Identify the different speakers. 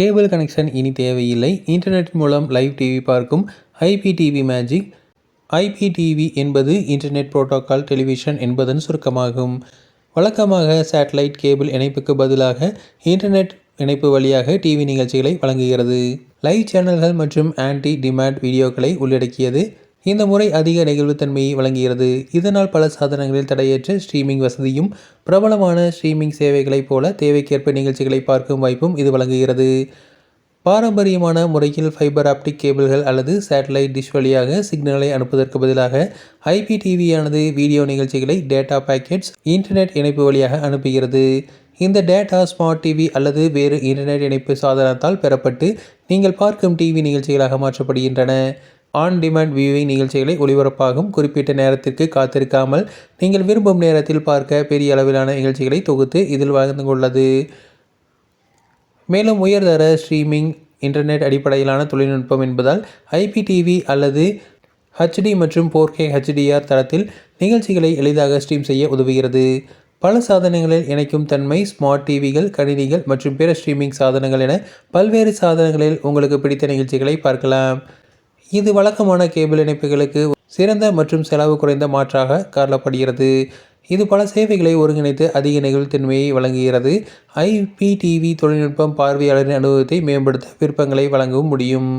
Speaker 1: Cable connection இனி தேவையில்லை. Internet மூலம் லைவ் டிவி பார்க்கும் ஐபிடிவி மேஜிக். ஐபிடிவி என்பது இன்டர்நெட் புரோட்டோகால் டெலிவிஷன் என்பதன் சுருக்கமாகும். வழக்கமாக சேட்டலைட் கேபிள் இணைப்புக்கு பதிலாக இன்டர்நெட் இணைப்பு வழியாக டிவி நிகழ்ச்சிகளை வழங்குகிறது. லைவ் சேனல்கள் மற்றும் ஆன்டி டிமாண்ட் வீடியோக்களை உள்ளடக்கியது. இந்த முறை அதிக நெகிழ்வுத்தன்மையை வழங்குகிறது. இதனால் பல சாதனங்களில் தடையற்ற ஸ்ட்ரீமிங் வசதியும் பிரபலமான ஸ்ட்ரீமிங் சேவைகளைப் போல தேவைக்கேற்ப நிகழ்ச்சிகளை பார்க்கும் வாய்ப்பும் இது வழங்குகிறது. பாரம்பரியமான முறையில் ஃபைபர் ஆப்டிக் கேபிள்கள் அல்லது சேட்டலைட் டிஷ் வழியாக சிக்னலை அனுப்புவதற்கு பதிலாக ஐபி டிவியானது வீடியோ நிகழ்ச்சிகளை டேட்டா பேக்கெட்ஸ் இன்டர்நெட் இணைப்பு வழியாக அனுப்புகிறது. இந்த டேட்டா ஸ்மார்ட் டிவி அல்லது வேறு இன்டர்நெட் இணைப்பு சாதனத்தால் பெறப்பட்டு நீங்கள் பார்க்கும் டிவி நிகழ்ச்சிகளாக மாற்றப்படுகின்றன. ஆன் டிமாண்ட் வியூவிங் நிகழ்ச்சிகளை ஒளிபரப்பாகும். குறிப்பிட்ட நேரத்திற்கு காத்திருக்காமல் நீங்கள் விரும்பும் நேரத்தில் பார்க்க பெரிய அளவிலான நிகழ்ச்சிகளை தொகுத்து இதில் வழங்க உள்ளது மேலும் உயர்தர ஸ்ட்ரீமிங் இன்டர்நெட் அடிப்படையிலான தொழில்நுட்பம் என்பதால் ஐபிடிவி அல்லது ஹெச்டி மற்றும் போர்கே ஹச்டிஆர் ஹெச்டிஆர் தளத்தில் நிகழ்ச்சிகளை எளிதாக ஸ்ட்ரீம் செய்ய உதவுகிறது. பல சாதனங்களில் இணைக்கும் தன்மை ஸ்மார்ட் டிவிகள் கணினிகள் மற்றும் பிற ஸ்ட்ரீமிங் சாதனங்கள் என பல்வேறு சாதனங்களில் உங்களுக்கு பிடித்த நிகழ்ச்சிகளை பார்க்கலாம். இது வழக்கமான கேபிள் இணைப்புகளுக்கு சிறந்த மற்றும் செலவு குறைந்த மாற்றாக காணப்படுகிறது இது பல சேவைகளை ஒருங்கிணைத்து அதிக நெகிழ்வுத்தன்மையை வழங்குகிறது. ஐபிடிவி தொழில்நுட்பம் பார்வையாளரின் அனுபவத்தை மேம்படுத்த விருப்பங்களை வழங்கவும் முடியும்.